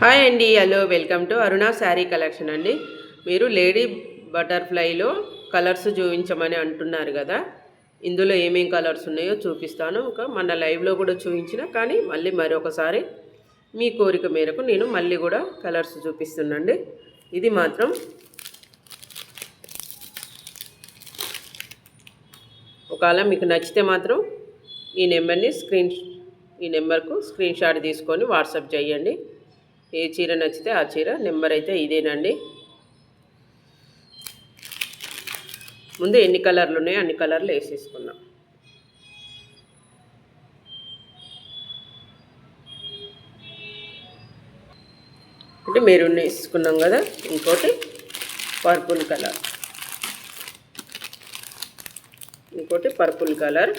Hi అండి hello welcome to Aruna sari collection అండి. మీరు లేడీ బటర్ఫ్లైలో కలర్స్ చూపించమని అంటున్నారు కదా. ఇందులో ఏమేం కలర్స్ ఉన్నాయో చూపిస్తాను. ఒక మన లైవ్లో కూడా చూపించిన కానీ మళ్ళీ మరొకసారి మీ కోరిక మేరకు నేను మళ్ళీ కూడా కలర్స్ చూపిస్తున్నాండి ఇది మాత్రం ఒకవేళ మీకు నచ్చితే మాత్రం ఈ నెంబర్ని స్క్రీన్ ఈ నెంబర్కు స్క్రీన్ షాట్ తీసుకొని వాట్సాప్ చేయండి. ఏ చీర నచ్చితే ఆ చీర నెంబర్ అయితే ఇదేనండి. ముందు ఎన్ని కలర్లు ఉన్నాయో అన్ని కలర్లు వేసేసుకుందాం. అంటే మెరూన్ వేసుకున్నాం కదా ఇంకోటి పర్పుల్ కలర్. ఇంకోటి పర్పుల్ కలర్.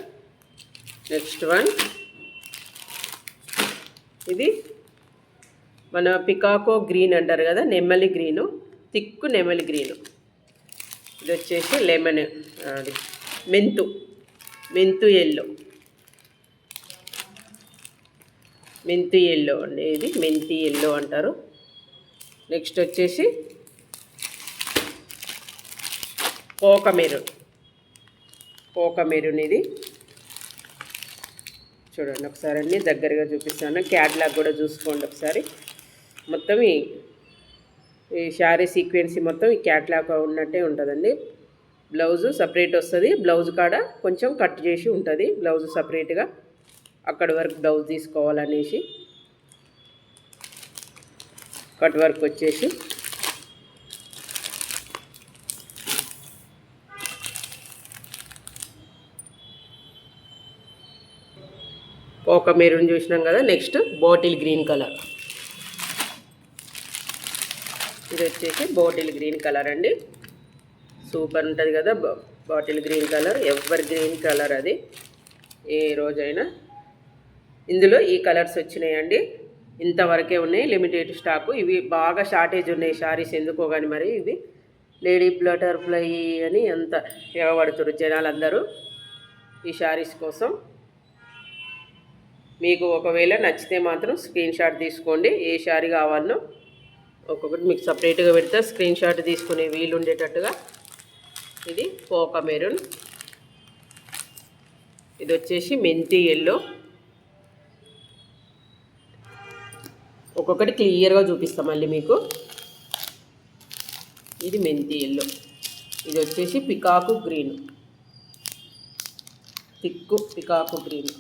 Next one. ఇది మన పికాకో గ్రీన్ అంటారు కదా నెమ్మలి గ్రీను తిక్కు నెమలి గ్రీను. ఇది వచ్చేసి లెమన్ అది మెంతు మెంతు ఎల్లో. మెంతి ఎల్లో అండి ఇది మెంతి ఎల్లో అంటారు. నెక్స్ట్ వచ్చేసి పోక మెరూన్. పోక మెరూన్ ఇది. చూడండి ఒకసారి అన్ని దగ్గరగా చూపిస్తాను. క్యాట్లాగ్ కూడా చూసుకోండి ఒకసారి. మొత్తం ఈ ఈ శారీ సీక్వెన్సీ మొత్తం ఈ క్యాట్లాగ్ ఉన్నట్టే ఉంటుందండి. బ్లౌజ్ సపరేట్ వస్తుంది. బ్లౌజ్ కాడ కొంచెం కట్ చేసి ఉంటుంది. బ్లౌజ్ సపరేట్గా అక్కడి వరకు బ్లౌజ్ తీసుకోవాలనేసి కట్ వర్క్ వచ్చేసి ఒక మెరూన్ చూసినాం కదా నెక్స్ట్ బాటిల్ గ్రీన్ కలర్. ఇది వచ్చేసి బాటిల్ గ్రీన్ కలర్ అండి. సూపర్ ఉంటుంది కదా బా- bottle green colour evergreen colour అది. ఏ రోజైనా. ఇందులో ఈ కలర్స్ వచ్చినాయండి. ఇంతవరకే ఉన్నాయి లిమిటెడ్ స్టాకు. ఇవి బాగా షార్టేజ్ ఉన్నాయి శారీస్ ఎందుకో కానీ మరి ఇవి. లేడీ బటర్ఫ్లై అని ఎంత ఇవ్వబడుతున్నారు జనాలందరూ ఈ శారీస్ కోసం. మీకు ఒకవేళ నచ్చితే మాత్రం స్క్రీన్ షాట్ తీసుకోండి ఏ శారీ కావాలనో. ఒక్కొక్కటి మీకు సపరేట్గా పెడితే స్క్రీన్ షాట్ తీసుకునే వీలు ఉండేటట్టుగా. ఇది పోక మెరూన్. ఇది వచ్చేసి మెంతి ఎల్లో. ఒక్కొక్కటి క్లియర్గా చూపిస్తాం మళ్ళీ మీకు. ఇది మెంతి ఎల్లో. ఇది వచ్చేసి peacock green. Thick peacock green.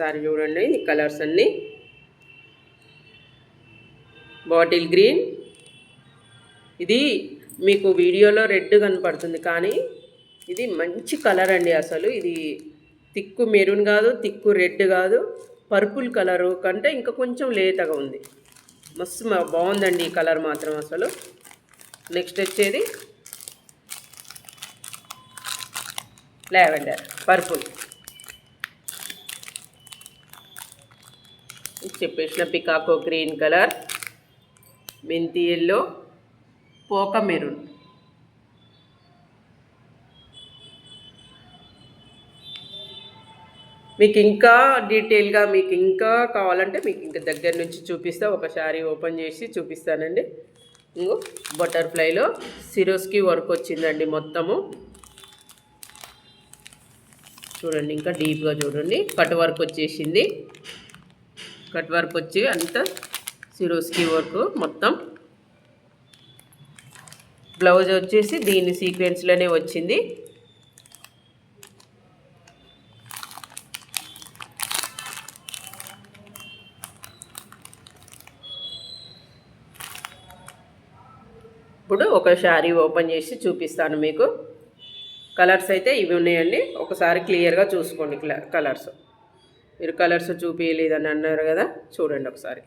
ఒకసారి చూడండి ఈ కలర్స్ అన్నీ. Bottle green. ఇది మీకు వీడియోలో రెడ్ కనపడుతుంది కానీ ఇది మంచి కలర్ అండి అసలు. ఇది తిక్కు మెరూన్ కాదు తిక్కు రెడ్ కాదు పర్పుల్ కలరు కంటే ఇంకా కొంచెం లేతగా ఉంది. మస్తు బాగుందండి ఈ కలర్ మాత్రం అసలు. నెక్స్ట్ వచ్చేది లావెండర్ పర్పుల్. చెప్పేసిన పికాకో గ్రీన్ కలర్ మెంతి ఎల్లో పోక మెరూన్. మీకు ఇంకా డీటెయిల్గా మీకు ఇంకా కావాలంటే మీకు ఇంకా దగ్గర నుంచి చూపిస్తా ఒక శారీ ఓపెన్ చేసి చూపిస్తానండి. ఇంకో బటర్ఫ్లైలో సిరోస్కి వర్క్ వచ్చిందండి మొత్తము. చూడండి ఇంకా డీప్గా చూడండి కట్ వర్క్ వచ్చేసింది. కట్ వర్క్ వచ్చి అంతా సిరోస్కి వర్క్ మొత్తం. బ్లౌజ్ వచ్చేసి దీని సీక్వెన్స్లోనే వచ్చింది. ఇప్పుడు ఒక శారీ ఓపెన్ చేసి చూపిస్తాను మీకు. కలర్స్ అయితే ఇవి ఉన్నాయండి. ఒకసారి క్లియర్గా చూసుకోండి కలర్స్ మీరు కలర్స్ చూపించలేదని అన్నారు కదా చూడండి ఒకసారి.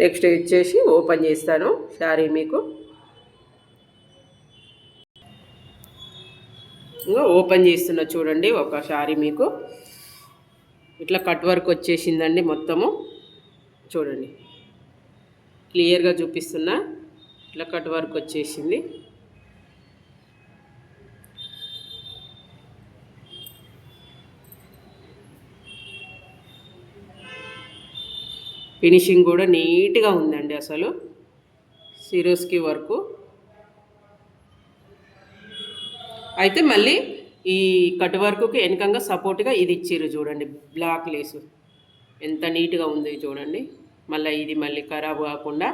నెక్స్ట్ ఇచ్చేసి ఓపెన్ చేస్తాను శారీ మీకు. ఇంకా ఓపెన్ చేస్తున్నా చూడండి ఒక శారీ మీకు. ఇట్లా కట్ వర్క్ వచ్చేసిందండి మొత్తము. చూడండి. క్లియర్గా చూపిస్తున్నా. ఇట్లా కట్ వర్క్ వచ్చేసింది. ఫినిషింగ్ కూడా నీట్గా ఉందండి అసలు. సిరోస్కి వర్కు అయితే మళ్ళీ ఈ కట్ వర్క్కి వెనకంగా సపోర్ట్గా ఇది ఇచ్చిర్రు చూడండి బ్లాక్ లేసు. ఎంత నీట్గా ఉంది చూడండి. మళ్ళీ ఇది మళ్ళీ ఖరాబ్ కాకుండా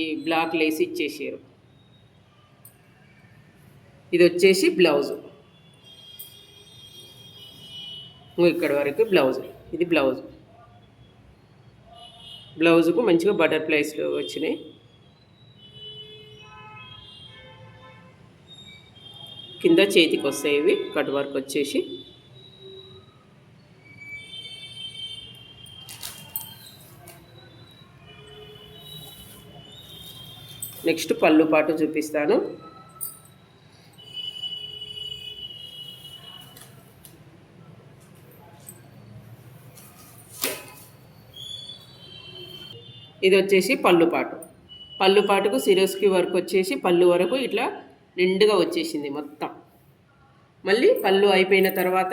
ఈ బ్లాక్ లేస్ ఇచ్చేసారు ఇది వచ్చేసి బ్లౌజు. ఇక్కడ వరకు బ్లౌజ్. ఇది బ్లౌజ్. బ్లౌజుకు మంచిగా బటర్ఫ్లైస్ వచ్చినాయి. కింద చేతికి వస్తాయి ఇవి కట్ వర్క్ వచ్చేసి. నెక్స్ట్ పళ్ళు పాటు చూపిస్తాను. ఇది వచ్చేసి పళ్ళు పాటు. పళ్ళు పాటుకు సిరోస్కి వర్క్ వచ్చేసి పళ్ళు వరకు ఇట్లా నిండుగా వచ్చేసింది మొత్తం. మళ్ళీ పళ్ళు అయిపోయిన తర్వాత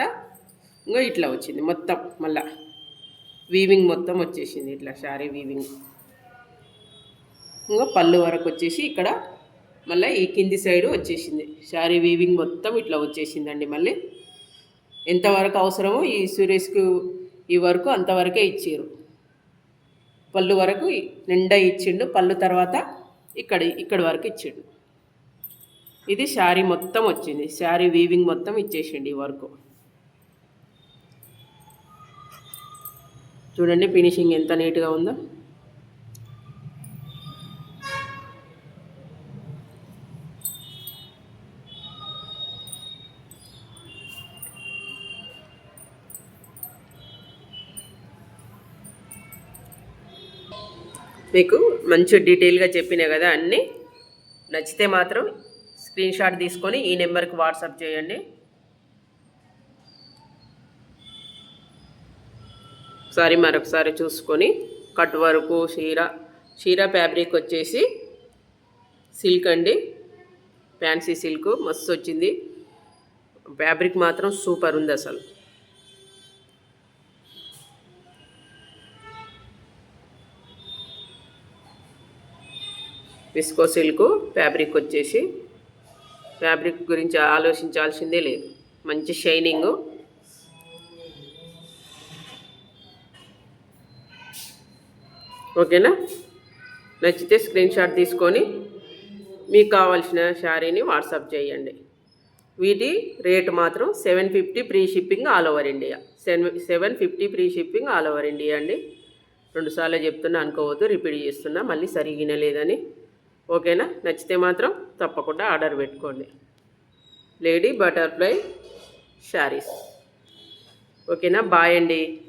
ఇంకా ఇట్లా వచ్చింది మొత్తం మళ్ళా. వీవింగ్ మొత్తం వచ్చేసింది ఇట్లా శారీ వీవింగ్ ఇంకా పళ్ళు వరకు వచ్చేసి ఇక్కడ మళ్ళీ ఈ కింది సైడ్ వచ్చేసింది. శారీ వీవింగ్ మొత్తం ఇట్లా వచ్చేసిందండి మళ్ళీ. ఎంతవరకు అవసరమో ఈ సురేష్కు ఈ వరకు అంతవరకే ఇచ్చారు. పళ్ళు వరకు నిండా ఇచ్చిండు పళ్ళు తర్వాత ఇక్కడ ఇక్కడ వరకు ఇచ్చిండు. ఇది శారీ మొత్తం వచ్చింది. శారీ వీవింగ్ మొత్తం ఇచ్చేసిండి ఈ వర్క్ చూడండి ఫినిషింగ్ ఎంత నీట్గా ఉందో. మీకు మంచి డీటెయిల్గా చెప్పినా కదా అన్నీ. నచ్చితే మాత్రం స్క్రీన్ షాట్ తీసుకొని ఈ నెంబర్కి వాట్సాప్ చేయండి. ఒకసారి మరొకసారి చూసుకొని కట్ వరకు షీరా షీరా ఫ్యాబ్రిక్ వచ్చేసి సిల్క్ అండి. ఫ్యాన్సీ సిల్క్ మస్తు వచ్చింది. ఫ్యాబ్రిక్ మాత్రం సూపర్ ఉంది అసలు. విస్కో సిల్క్ ఫ్యాబ్రిక్ వచ్చేసి ఫ్యాబ్రిక్ గురించి ఆలోచించాల్సిందే లేదు. మంచి షైనింగ్. ఓకేనా? నచ్చితే స్క్రీన్ షాట్ తీసుకొని మీకు కావాల్సిన శారీని వాట్సాప్ చేయండి. వీటి రేటు మాత్రం seven fifty free shipping all over India. Seven seven fifty free shipping all over India అండి. రెండుసార్లు చెప్తున్నా అనుకోవద్దు రిపీట్ చేస్తున్నా మళ్ళీ సరిగిన లేదని ఓకేనా? నచ్చితే మాత్రం తప్పకుండా ఆర్డర్ పెట్టుకోండి. Lady butterfly saris. ఓకేనా? బాయ్ అండి.